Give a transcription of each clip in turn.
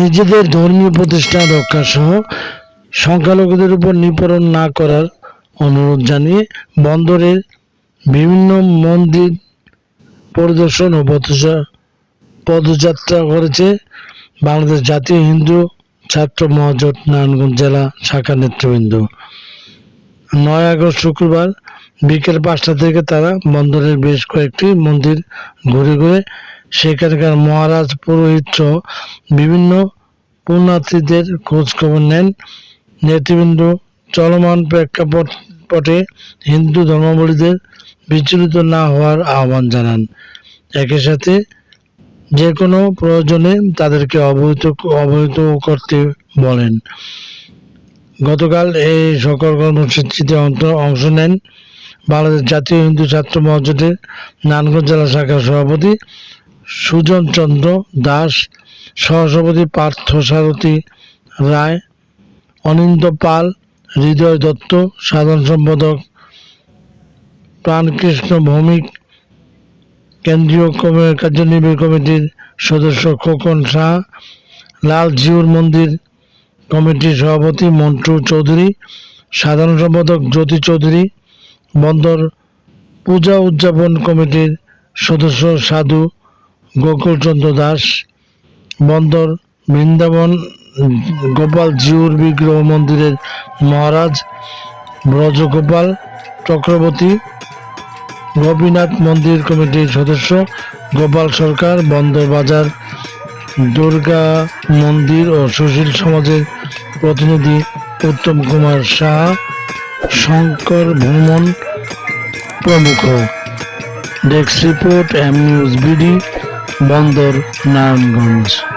নিজেদের ধর্মীয় প্রতিষ্ঠান রক্ষা সহ সংখ্যালঘুদের উপর নিপীড়ন না করার অনুরোধ জানিয়ে বন্দরের বিভিন্ন মন্দির পরিদর্শন ও পদযাত্রা করেছে বাংলাদেশ জাতীয় হিন্দু ছাত্র মহাজোট নারায়ণগঞ্জ জেলা শাখা নেতৃবৃন্দ। নয় আগস্ট শুক্রবার বিকেল পাঁচটা থেকে তারা বন্দরের বেশ কয়েকটি মন্দির ঘুরে ঘুরে সেখানকার মহারাজ পুরোহিত বিভিন্ন পুণ্যার্থীদের খোঁজখবর নেন নেতৃবৃন্দ চলমান প্রেক্ষাপটে হিন্দু ধর্মাবলীদের বিচলিত না হওয়ার আহ্বান জানান। একই সাথে যে কোনো প্রয়োজনে তাদেরকে অবহিত অবহিত করতে বলেন। গতকাল এই সকল কর্মসূচিতে অংশ নেন বাংলাদেশ জাতীয় হিন্দু ছাত্র মহাজোটের নানগঞ্জ জেলা শাখার সভাপতি সুজন চন্দ্র দাস সহসভাপতি পার্থ সারথী রায় অনিন্দ পাল, হৃদয় দত্ত, সাধারণ সম্পাদক প্রাণকৃষ্ণ ভৌমিক, কেন্দ্রীয় কার্যনির্বাহী কমিটির সদস্য খোকন শাহ, লাল জিউর মন্দির কমিটির সভাপতি মন্টু চৌধুরী, সাধারণ সম্পাদক জ্যোতি চৌধুরী, বন্দর পূজা উদযাপন কমিটির সদস্য সাধু গোকুলচন্দ্র দাস বন্দর, বৃন্দাবন, গোপাল জিউর বিগ্রহ মন্দিরের মহারাজ, ব্রজগোপাল চক্রবর্তী, গোপীনাথ মন্দির কমিটির সদস্য, গোপাল সরকার, বন্দর বাজার, দুর্গা মন্দির ও সুশীল সমাজের প্রতিনিধি উত্তম কুমার শাহ শঙ্কর ভ্রমণ প্রমুখ। Desk report, M news BD, Bandar, Narayanganj.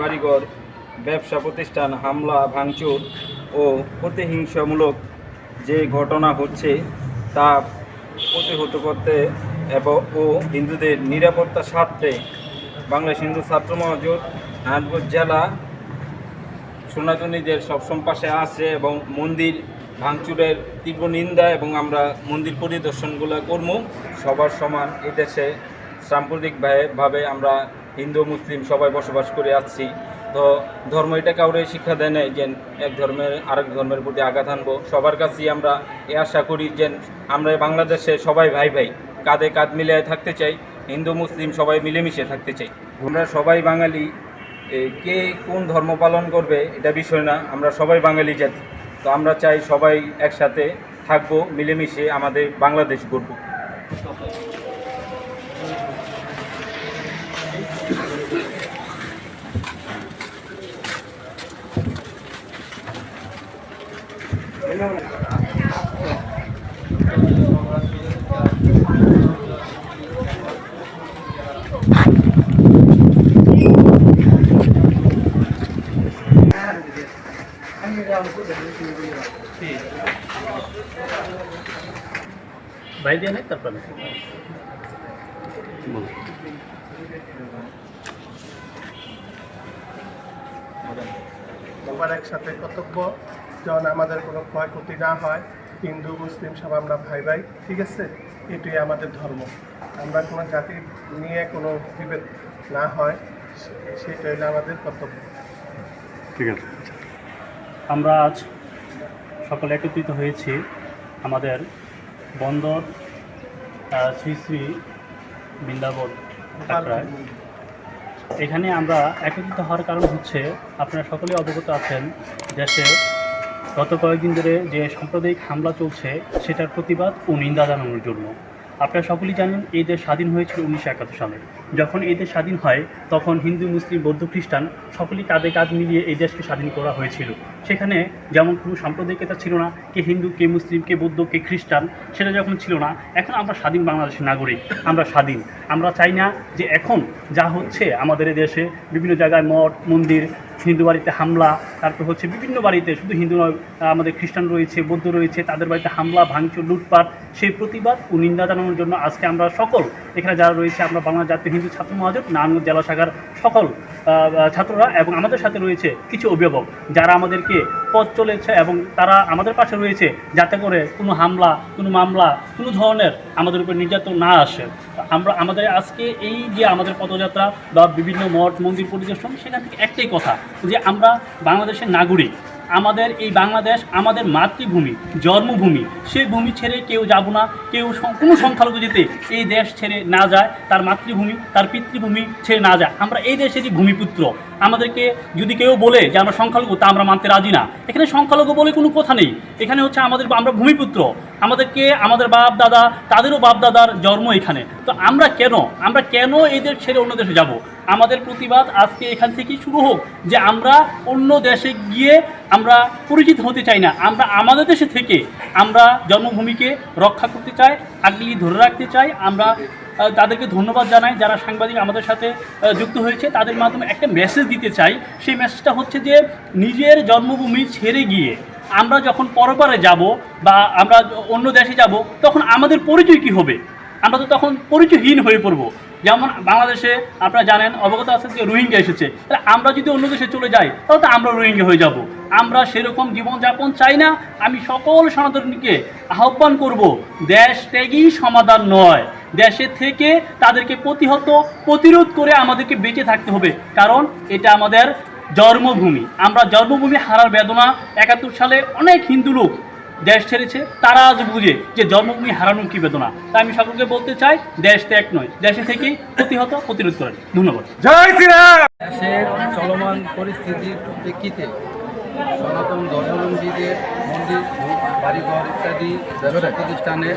বাড়িঘর, ব্যবসা প্রতিষ্ঠান, হামলা, ভাঙচুর ও প্রতিহিংসামূলক যে ঘটনা হচ্ছে তা প্রতিহত করতে এবং ও হিন্দুদের নিরাপত্তা স্বার্থে বাংলাদেশ হিন্দু ছাত্র মহাজোট নারায়ণগঞ্জ জেলা সনাতনীদের সবসময় পাশে আছে এবং মন্দির ভাঙচুরের তীব্র নিন্দা এবং আমরা মন্দির পরিদর্শনগুলো করব সবার সমান এই দেশে সাম্প্রদায়িকভাবে আমরা হিন্দু, মুসলিম সবাই বসবাস করে আসছি। তো ধর্ম এটা কাউরে শিক্ষা দেয় নাই যে এক ধর্মের, আরেক ধর্মের প্রতি আঘাত আনব। সবার কাছেই আমরা এ আশা করি যে আমরা বাংলাদেশে সবাই ভাই ভাই, কাঁধে কাঁধ মিলিয়ে থাকতে চাই, হিন্দু, মুসলিম সবাই মিলেমিশে থাকতে চাই। আমরা সবাই বাঙালি কে কোন ধর্ম পালন করবে এটা বিষয় না, আমরা সবাই বাঙালি জাতি। তো আমরা চাই সবাই একসাথে থাকব, মিলেমিশে আমাদের বাংলাদেশ গড়ব। বাইরে দিয়ে নেই তারপরে সবার একসাথে কর্তব্য যেন আমাদের কোনো ক্ষয়ক্ষতি না হয়, হিন্দু, মুসলিম সব আমরা ভাই ভাই, ঠিক আছে? এটাই আমাদের ধর্ম। আমরা কোনো জাতি নিয়ে কোনো বিভেদ না হয় সে- সেটা হলো আমাদের কর্তব্য। আমরা আজ সকলে একত্রিত হয়েছি আমাদের বন্দর শ্রী শ্রী বৃন্দাবন এখানে আমরা একত্রিত হওয়ার কারণ হচ্ছে, আপনারা সকলেই অবগত আছেন দেশে গত কয়েকদিন ধরে যে সাম্প্রদায়িক হামলা চলছে, সেটার প্রতিবাদ ও নিন্দা জানানোর জন্য। আপনারা সকলেই জানেন, এই দেশ স্বাধীন হয়েছিল উনিশশো একাত্তর সালে। যখন এই দেশ স্বাধীন হয়, তখন হিন্দু, মুসলিম, বৌদ্ধ, খ্রিস্টান সকলেই কাঁধে কাঁধ মিলিয়ে এই দেশকে স্বাধীন করা হয়েছিল। সেখানে যেমন কোনো সাম্প্রদায়িকতা ছিল না, কে হিন্দু, কে মুসলিম, কে বৌদ্ধ, কে খ্রিস্টান, সেটা যখন ছিল না, এখন আমরা স্বাধীন বাংলাদেশের নাগরিক, আমরা স্বাধীন। আমরা চাই না যে এখন যা হচ্ছে আমাদের দেশে বিভিন্ন জায়গায় মঠ, মন্দির হিন্দু বাড়িতে হামলা, তারপর হচ্ছে বিভিন্ন বাড়িতে শুধু হিন্দু নয় আমাদের খ্রিস্টান রয়েছে, বৌদ্ধ রয়েছে, তাদের বাড়িতে হামলা, ভাঙচুর, লুটপাট, সেই প্রতিবাদ ও নিন্দা জানানোর জন্য আজকে আমরা সকল, এখানে যারা রয়েছে, আমরা বাংলা জাতীয় হিন্দু ছাত্র মহাজোট, নারায়ণগঞ্জ জেলা শাখার সকল ছাত্ররা এবং আমাদের সাথে রয়েছে কিছু অভিভাবক, যারা আমাদেরকে পথ চলেছে এবং তারা আমাদের পাশে রয়েছে, যাতে করে কোনো হামলা, কোনো মামলা, কোনো ধরনের আমাদের উপর নির্যাতন না আসে। আমরা, আমাদের আজকে এই যে আমাদের পদযাত্রা বা বিভিন্ন মঠ, মন্দির পরিদর্শন, সেখান থেকে একটাই কথা যে আমরা বাংলাদেশের নাগরিক। আমাদের এই বাংলাদেশ আমাদের মাতৃভূমি, জন্মভূমি। সেই ভূমি ছেড়ে কেউ যাব না, কেউ কোনো সংখ্যালঘু যেতে এই দেশ ছেড়ে না যায়, তার মাতৃভূমি, তার পিতৃভূমি ছেড়ে না যায়। আমরা এই দেশেরই ভূমিপুত্র আমাদেরকে যদি কেউ বলে যে আমরা সংখ্যালঘু, তা আমরা মানতে রাজি না। এখানে সংখ্যালঘু বলে কোনো কথা নেই। এখানে হচ্ছে আমাদের আমরা ভূমিপুত্র। আমাদেরকে, আমাদের বাপ দাদা, তাদেরও বাপ দাদার জন্ম এখানে। তো আমরা কেন? আমরা কেন এদের ছেড়ে অন্য দেশে যাব? আমাদের প্রতিবাদ আজকে এখান থেকেই শুরু হোক যে আমরা অন্য দেশে গিয়ে আমরা পরিচিত হতে চাই না। আমরা আমাদের দেশে থেকে আমরা জন্মভূমিকে রক্ষা করতে চাই, আগলি ধরে রাখতে চাই। আমরা তাদেরকে ধন্যবাদ জানাই। যারা সাংবাদিক আমাদের সাথে যুক্ত হয়েছে, তাদের মাধ্যমে একটা মেসেজ দিতে চাই। সেই মেসেজটা হচ্ছে যে, নিজের জন্মভূমি ছেড়ে গিয়ে আমরা যখন পরপারে যাব বা আমরা অন্য দেশে যাব, তখন আমাদের পরিচয় কী হবে? আমরা তো তখন পরিচয়হীন হয়ে পড়ব। যেমন বাংলাদেশে আপনারা জানেন, অবগত আছেন যে রোহিঙ্গা এসেছে। তাহলে আমরা যদি অন্য দেশে চলে যাই, তাহলে তো আমরা রোহিঙ্গা হয়ে যাব। আমরা সেরকম জীবনযাপন চাই না। আমি সকল সনাতনীকে আহ্বান করব, দেশ ত্যাগই সমাধান নয়। দেশে থেকে তাদেরকে প্রতিহত প্রতিরোধ করে আমাদেরকে বেঁচে থাকতে হবে। কারণ এটা আমাদের জন্মভূমি। আমরা জন্মভূমি হারার বেদনা একাত্তর সালে অনেক হিন্দু লোক দেশ ছেড়েছে তারা আজ বুঝে যে জন্মভূমি হারানোর কি বেদনা। তাই আমি সকলকে বলতে চাই দেশ ত্যাগ নয় দেশে থেকেই প্রতিহত প্রতিরোধ করেন। ধন্যবাদ। জয় দেশের চলমান পরিস্থিতির প্রেক্ষিতে সনাতন ধর্মাবলম্বীদের মন্দির বাড়িঘর ইত্যাদি ব্যবসা প্রতিষ্ঠানে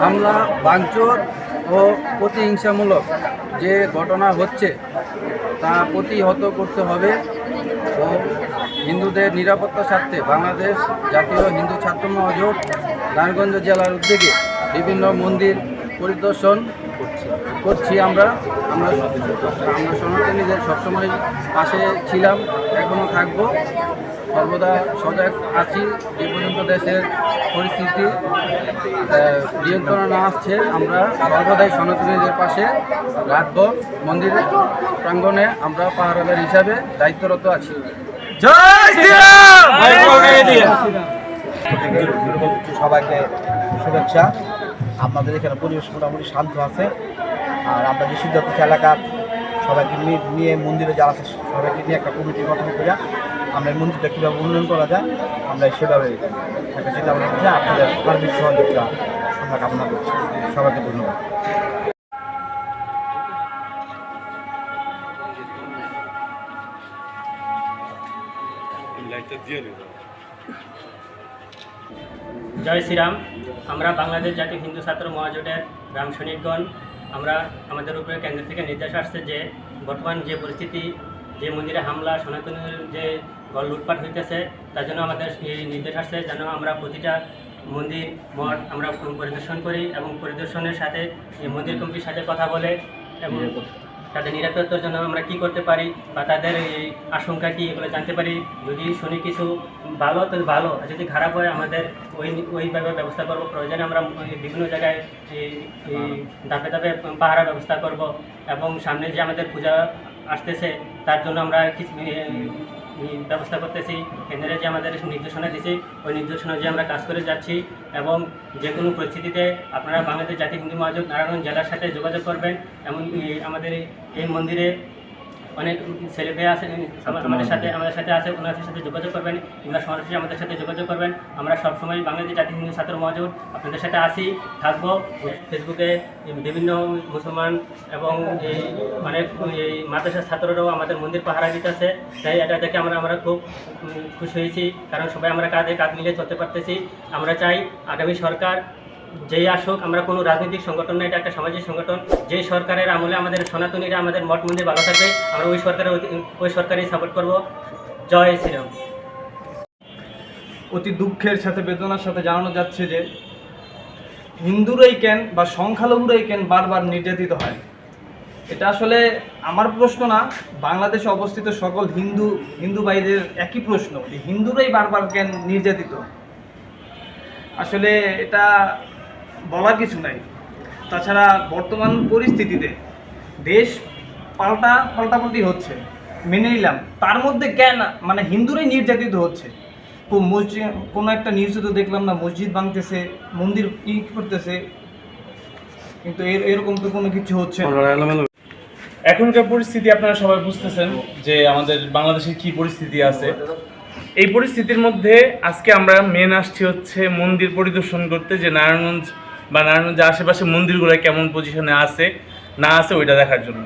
হামলা ভাঙচুর ও প্রতিহিংসামূলক যে ঘটনা হচ্ছে, তা প্রতিহত করতে হবে ও হিন্দুদের নিরাপত্তার স্বার্থে বাংলাদেশ জাতীয় হিন্দু ছাত্র মহাজোট নারায়ণগঞ্জ জেলার উদ্যোগে বিভিন্ন মন্দির পরিদর্শন করছি। করছি আমরা। আমরা আমরা সনাতনীদের সবসময় পাশে ছিলাম এখনও থাকব। সর্বদা সজাগ আছি যে পর্যন্ত দেশের পরিস্থিতি নিয়ন্ত্রণে না আসছে আমরা সর্বদাই সনাতনীদের পাশে রাখব। মন্দির প্রাঙ্গণে আমরা পাহারাদার হিসাবে দায়িত্বরত আছি। সবাইকে শুভেচ্ছা। আপনাদের এখানে পরিবেশ মোটামুটি শান্ত আছে। আর আমরা যে সিদ্ধার্থ এলাকার সবাইকে নিয়ে- নিয়ে মন্দিরে যারা আছে সবাইকে নিয়ে একটা কমিটি গঠন করে আমরা মন্দিরটা কীভাবে উন্নয়ন করা যায়, আমরা সেভাবে একটা চিন্তা করছি। আপনাদের সার্বিক সহযোগিতা আমরা কামনা করছি। সবাইকে ধন্যবাদ। জয় শ্রীরাম। আমরা বাংলাদেশ জাতীয় হিন্দু ছাত্র মহাজোটের রাম সৈনিকগণ আমরা আমাদের উপরে কেন্দ্র থেকে নির্দেশ আসছে যে বর্তমান যে পরিস্থিতি যে মন্দিরে হামলা সনাতনের যে গল লুটপাট হইতেছে তার জন্য আমাদের এই নির্দেশ আসছে যেন আমরা প্রতিটা মন্দির মঠ আমরা পরিদর্শন করি এবং পরিদর্শনের সাথে এই মন্দির কমিটির সাথে কথা বলে এবং তাদের নিরাপত্তার জন্য আমরা কি করতে পারি বা তাদের এই আশঙ্কা কী এগুলো জানতে পারি। যদি শুনি কিছু ভালো তো ভালো। আর যদি খারাপ হয় আমাদের ওই ওইভাবে ব্যবস্থা করব। প্রয়োজনে আমরা বিভিন্ন জায়গায় ধাপে ধাপে পাহারা ব্যবস্থা করব এবং সামনে যে আমাদের পূজা আসতেছে, তার জন্য আমরা কিছু ব্যবস্থা করতেছি। কেন্দ্রে যে আমাদের নির্দেশনা দিয়েছে ওই নির্দেশনা যে আমরা কাজ করে যাচ্ছি এবং যে কোনো পরিস্থিতিতে আপনারা বাংলাদেশ জাতীয় হিন্দু মহাজোট নারায়ণগঞ্জ জেলার সাথে যোগাযোগ করবেন। এমন আমাদের এই- এই মন্দিরে অনেক ছেলে মেয়ে আছে আমাদের সাথে আমাদের সাথে আছে ওনাদের সাথে যোগাযোগ করবেন কিংবা সরাসরি আমাদের সাথে যোগাযোগ করবেন। আমরা সবসময় বাংলাদেশ জাতীয় হিন্দু ছাত্র মহাজোট আপনাদের সাথে আসি থাকব। ফেসবুকে বিভিন্ন মুসলমান এবং এই অনেক এই মাদ্রাসার ছাত্ররাও আমাদের মন্দির পাহারা দিতেছে তাই এটা দেখে আমরা আমরা খুব খুশি হয়েছি কারণ সবাই আমরা কাঁধে কাঁধ মিলিয়ে চলতে পারতেছি। আমরা চাই আগামী সরকার যেই আসুক, আমরা কোনো রাজনৈতিক সংগঠন না, এটা একটা সামাজিক সংগঠন। যেই সরকারের আমলে আমাদের সনাতনীরা আমাদের মঠ মন্দির ভালো থাকবে, আমরা ওই সরকারের ওই সরকারই সাপোর্ট করব। জয় শ্রীরাম অতি দুঃখের সাথে, বেদনার সাথে জানানো যাচ্ছে যে, হিন্দুরাই কেন বা সংখ্যালঘুরাই কেন বারবার নির্যাতিত হয়? এটা আসলে আমার প্রশ্ন না, বাংলাদেশে অবস্থিত সকল হিন্দু হিন্দু ভাইদের একই প্রশ্ন, যে হিন্দুরাই বারবার কেন নির্যাতিত? আসলে এটা বলার কিছু নাই। তাছাড়া বর্তমান পরিস্থিতিতে দেশ পাল্টা পাল্টাপাল্টি হচ্ছে, মেনে নিলাম। তার মধ্যে কেন মানে হিন্দুরাই নির্যাতিত হচ্ছে। মসজিদ, কোনো একটা নিউজে তো দেখলাম না, মসজিদ ভাঙতেছে, মন্দির ই করতেছে, কিন্তু এর- এরকম তো কোনো কিছু হচ্ছে এখনকার পরিস্থিতি আপনারা সবাই বুঝতেছেন যে আমাদের বাংলাদেশের কি পরিস্থিতি আছে, এই পরিস্থিতির মধ্যে আজকে আমরা মেন আসছি হচ্ছে মন্দির পরিদর্শন করতে, যে নারায়ণগঞ্জ বা নারায়ণগঞ্জের আশেপাশে মন্দিরগুলো কেমন পজিশনে আছে, না আছে, ওইটা দেখার জন্য।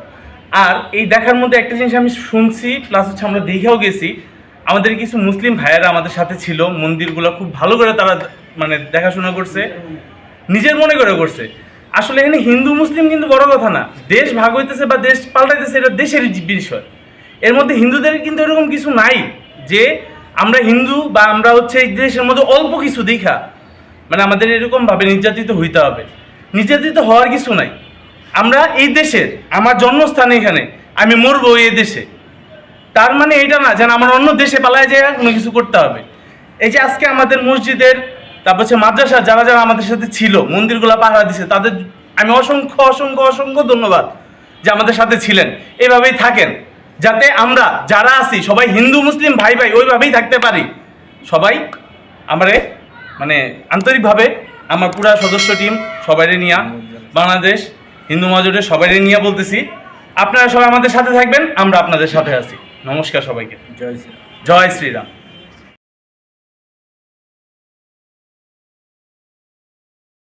আর এই দেখার মধ্যে একটা জিনিস আমি শুনছি প্লাস হচ্ছে আমরা দেখেও গেছি, আমাদের কিছু মুসলিম ভাইয়েরা আমাদের সাথে ছিল, মন্দিরগুলো খুব ভালো করে তারা মানে দেখাশোনা করছে, নিজের মনে করে করছে। আসলে এখানে হিন্দু, মুসলিম কিন্তু বড় কথা না। দেশ ভাগ হইতেছে বা দেশ পাল্টাইতেছে, এটা দেশের বিষয়। এর মধ্যে হিন্দুদের কিন্তু এরকম কিছু নাই যে আমরা হিন্দু বা আমরা হচ্ছে এই দেশের মধ্যে অল্প কিছু দেখা। মানে আমাদের এরকম ভাবে নির্যাতিত হইতে হবে। নির্যাতিত হওয়ার কিছু নাই। আমরা এই দেশের, আমার জন্মস্থান এখানে, আমি মরবো এই দেশে। তার মানে এটা না, যেন আমার অন্য দেশে পালায় যায়, কোনো কিছু করতে হবে। এই যে আজকে আমাদের মসজিদের, তারপর হচ্ছে মাদ্রাসা, যারা যারা আমাদের সাথে ছিল, মন্দিরগুলো পাহারা দিছে, তাদের আমি অসংখ্য অসংখ্য অসংখ্য ধন্যবাদ যে আমাদের সাথে ছিলেন। এভাবেই থাকেন, যাতে আমরা যারা আছি, সবাই হিন্দু, মুসলিম ভাই ভাই ওইভাবেই থাকতে পারি। সবাই আমারে মানে আন্তরিকভাবে আমার পুরা সদস্য টিম সবাইরে নিয়ে বাংলাদেশ হিন্দু মহাজোটের সবাইরে নিয়ে বলতেছি। আপনারা সবাই আমাদের সাথে থাকবেন আমরা আপনাদের সাথে আছি। নমস্কার সবাইকে। জয় শ্রী জয় শ্রীরাম